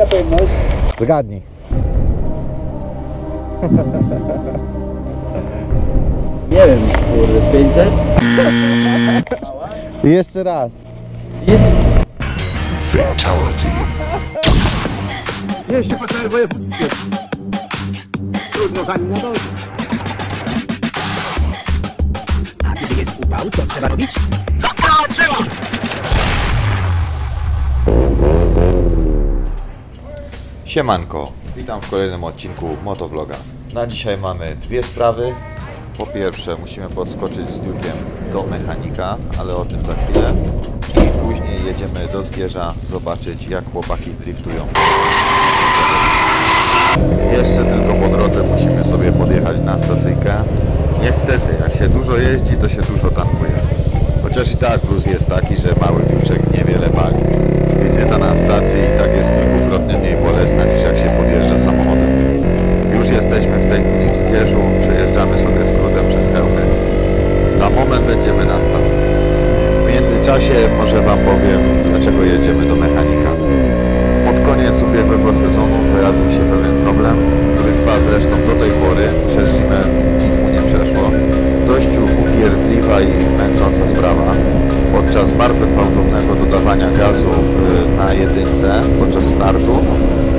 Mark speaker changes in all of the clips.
Speaker 1: Jaka pojemność?
Speaker 2: Zgadnij.
Speaker 1: Nie wiem, kurde, z 500?
Speaker 2: I jeszcze raz.
Speaker 3: Jeszcze po całym województwie. Trudno za nim nadążyć.
Speaker 4: A kiedy jest upał, co trzeba robić?
Speaker 5: Siemanko, witam w kolejnym odcinku Motovloga. Na dzisiaj mamy dwie sprawy. Po pierwsze musimy podskoczyć z Duke'em do mechanika, ale o tym za chwilę. I później jedziemy do Zgierza zobaczyć jak chłopaki driftują. Jeszcze tylko po drodze musimy sobie podjechać na stacyjkę. Niestety, jak się dużo jeździ, to się dużo tankuje. Chociaż i tak plus jest taki, że mały duczek niewiele pali. Wizyta na stacji i tak kilkukrotnie mniej bolesna niż jak się podjeżdża samochodem. Już jesteśmy w tej chwili w Zgierzu, przejeżdżamy sobie skrótem przez Chełmy. Za moment będziemy na stacji. W międzyczasie może Wam powiem, dlaczego jedziemy do mechanika. Pod koniec ubiegłego sezonu pojawił się pewien problem, który trwa zresztą do tej pory. Przez zimę nic mu nie przeszło. Dość upierdliwa i męcząca sprawa. Podczas bardzo gwałtownego dodawania gazu y, na jedynce podczas startu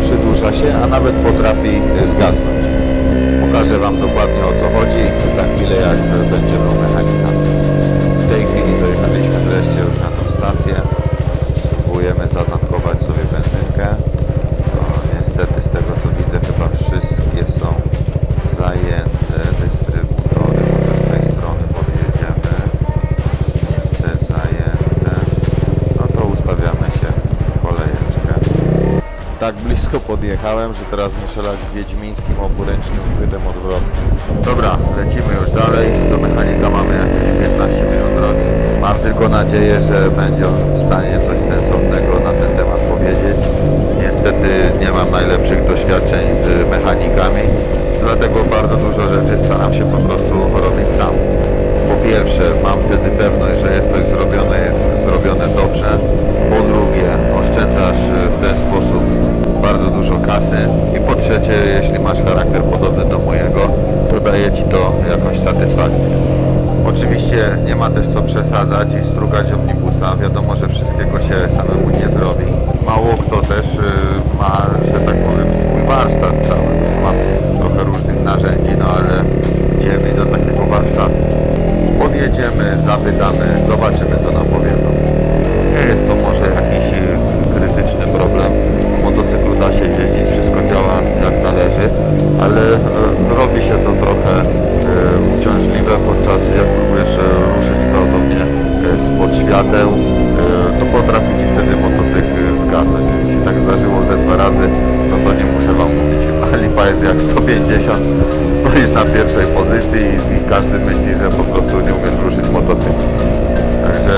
Speaker 5: przydłuża się, a nawet potrafi y, zgasnąć. Pokażę Wam dokładnie o co chodzi za chwilę jak blisko podjechałem, że teraz muszę lać wiedźmińskim oburęcznym chwytem odwrotnym. Dobra, lecimy już dalej. Do mechanika mamy jakieś 15 minut drogi. Mam tylko nadzieję, że będzie on w stanie coś sensownego na ten temat powiedzieć. Niestety nie mam najlepszych doświadczeń z mechanikami, dlatego bardzo dużo rzeczy staram się po prostu robić sam. Po pierwsze, mam wtedy pewność, że jest coś zrobione, jest zrobione dobrze. Po drugie, oszczędzasz w ten sposób bardzo dużo kasy. I po trzecie, jeśli masz charakter podobny do mojego, to daje Ci to jakąś satysfakcję. Oczywiście nie ma też co przesadzać i strugać omnibusa. Wiadomo, że wszystkiego się samemu nie zrobi. Mało kto też y, ma, że tak powiem, swój warsztat cały. Mam trochę różnych narzędzi, no ale idziemy do takiego warsztatu. Podjedziemy, zapytamy, zobaczymy co y, ruszyć gwałtownie y, spod świateł, y, to potrafi Ci wtedy motocykl zgasnąć. Mi się tak zdarzyło ze dwa razy, no to nie muszę Wam mówić, lipa jest jak 150, stoisz na pierwszej pozycji i, każdy myśli, że po prostu nie umiesz ruszyć motocykl. Także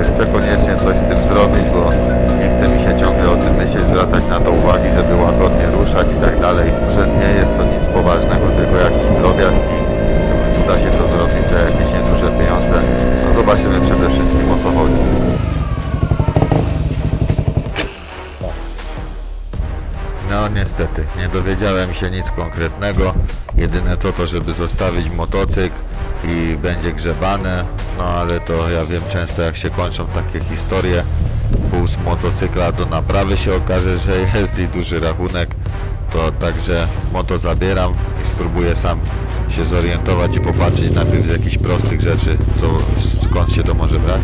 Speaker 5: y, chcę koniecznie coś z tym zrobić, bo nie chce mi się ciągle o tym myśleć, zwracać na to uwagi, żeby łagodnie ruszać i tak dalej, że nie jest to nic poważnego, tylko jakiś drobiazg uda się to zrobić za jakieś nieduże pieniądze. No zobaczymy przede wszystkim o co chodzi. No niestety, nie dowiedziałem się nic konkretnego. Jedyne to to, żeby zostawić motocykl i będzie grzebane. No ale to ja wiem często jak się kończą takie historie. Pół z motocykla do naprawy się okaże, że jest i duży rachunek. To także moto zabieram i spróbuję sam się zorientować i popatrzeć najpierw z jakichś prostych rzeczy, co, skąd się to może brać.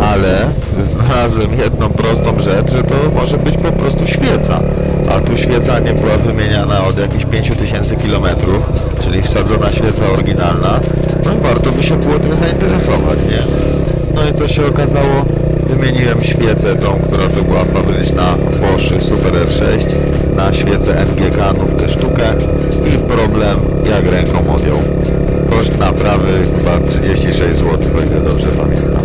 Speaker 5: Ale znalazłem jedną prostą rzecz, że to może być po prostu świeca. A tu świeca nie była wymieniana od jakichś 5000 km, czyli wsadzona świeca oryginalna. No i warto by się było tym zainteresować, nie? No i co się okazało? Wymieniłem świecę tą, która to była fabryczna Bosch Super R6 na świecę NGK nówkę sztukę i problem jak ręką odjął. Koszt naprawy chyba 36 zł, o dobrze pamiętam.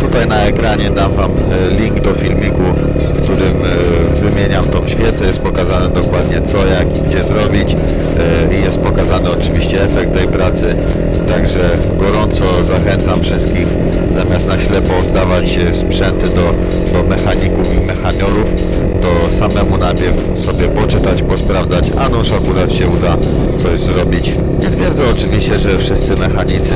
Speaker 5: Tutaj na ekranie dam Wam e, link do filmiku, w którym e, wymieniam tą świecę. Jest pokazane dokładnie co, jak i gdzie zrobić e, i jest pokazany oczywiście efekt tej pracy. Także gorąco zachęcam wszystkich, zamiast na ślepo oddawać sprzęty do, do mechaników i mechaniorów, to samemu najpierw sobie poczytać, posprawdzać, a nuż akurat się uda coś zrobić. Nie twierdzę oczywiście, że wszyscy mechanicy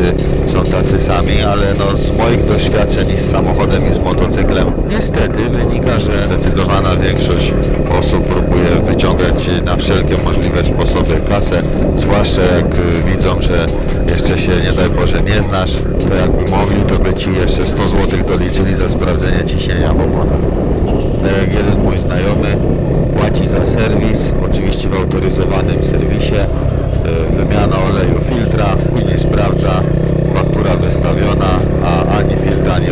Speaker 5: są tacy sami, ale no z moich doświadczeń z samochodem i z motocyklem niestety wynika, że zdecydowana większość osób próbuje wyciągać na wszelkie możliwe sposoby kasę, zwłaszcza jak widzą, że jeszcze się nie daj Boże nie znasz, to jakby mogli, to by Ci jeszcze 100 zł doliczyli za sprawdzenie ciśnienia w oponach. Tak jak jeden mój znajomy płaci za serwis, oczywiście w autoryzowanym serwisie, y, wymiana oleju filtra, później sprawdza, faktura wystawiona, a ani filtr, ani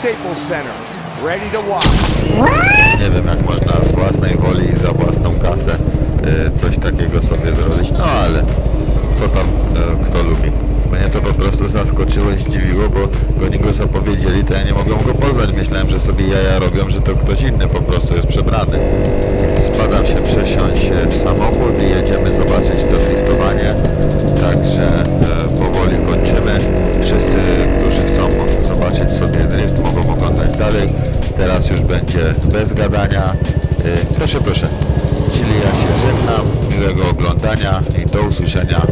Speaker 2: Staples Center, ready to watch.
Speaker 5: Nie wiem jak można z własnej woli i za własną kasę y, coś takiego sobie zrobić, no ale co tam y, kto lubi. Mnie to po prostu zaskoczyło i zdziwiło, bo go nie go zapowiedzieli, to ja nie mogłem go poznać. Myślałem, że sobie jaja robią, że to ktoś inny po prostu jest przebrany. Spadam się przesiąść e, w samochód i jedziemy zobaczyć to driftowanie. Także powoli kończymy. Wszyscy, Teraz już będzie bez gadania. E, Proszę, proszę. Czyli ja się żegnam, miłego oglądania i do usłyszenia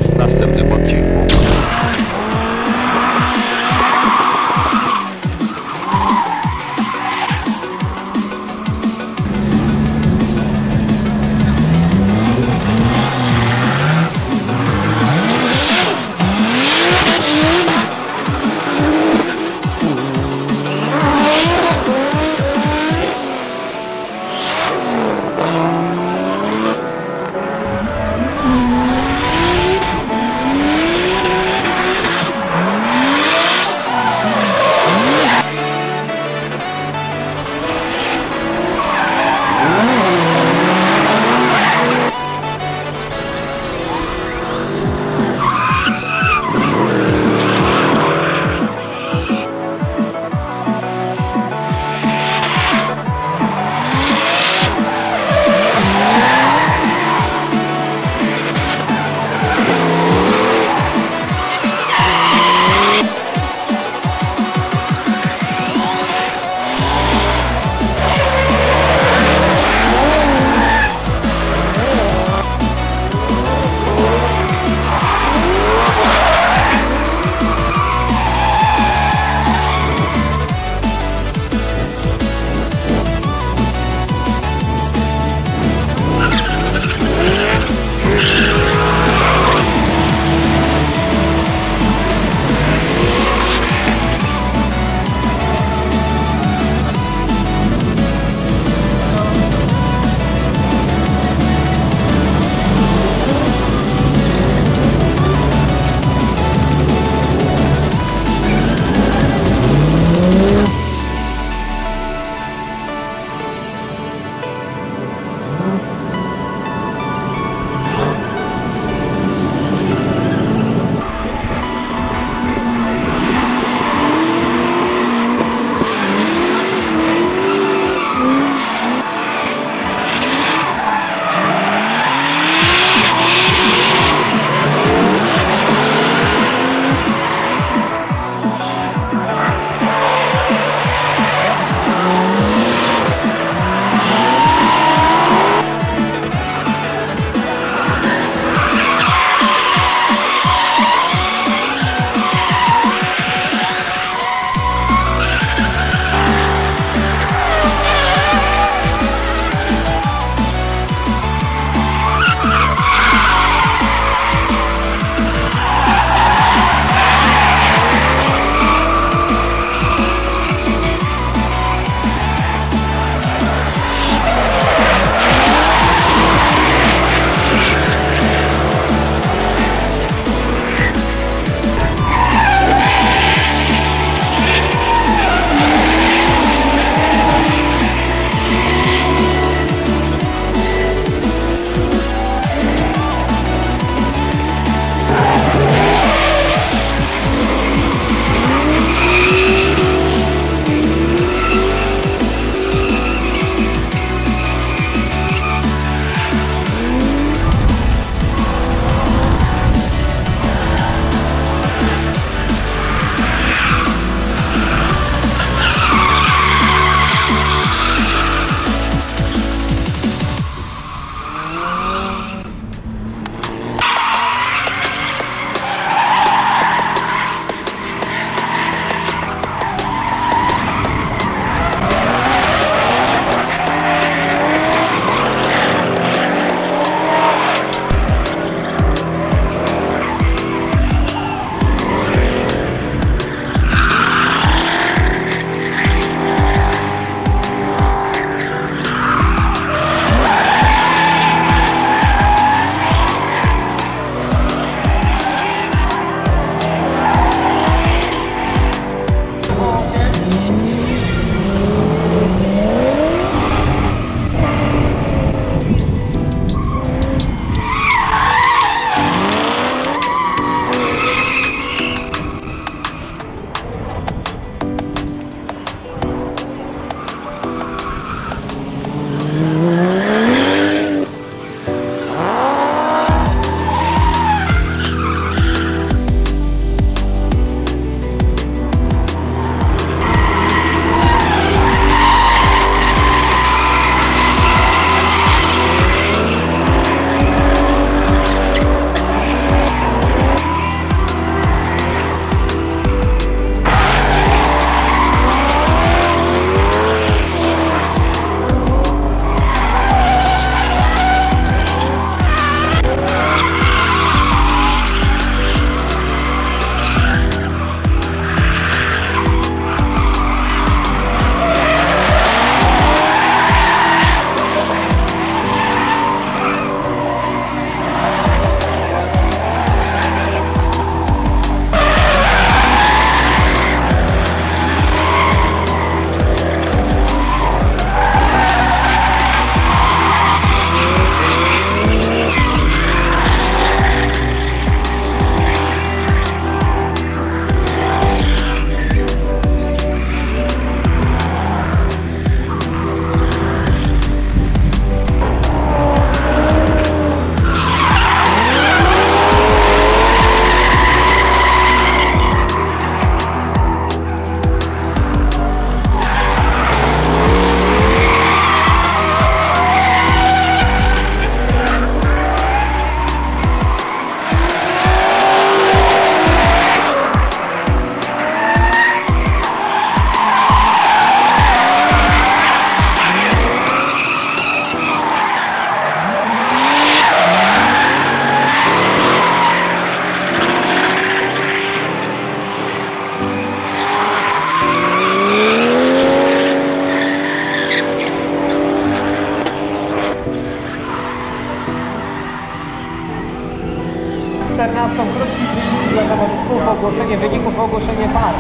Speaker 6: zawodników, ogłoszenie wyników, ogłoszenie par.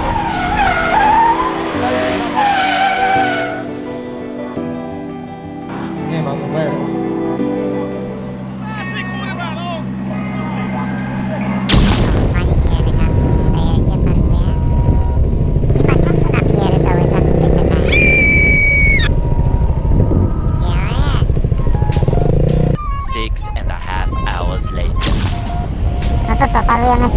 Speaker 6: Nie ma numeru.
Speaker 7: No to co, parujemy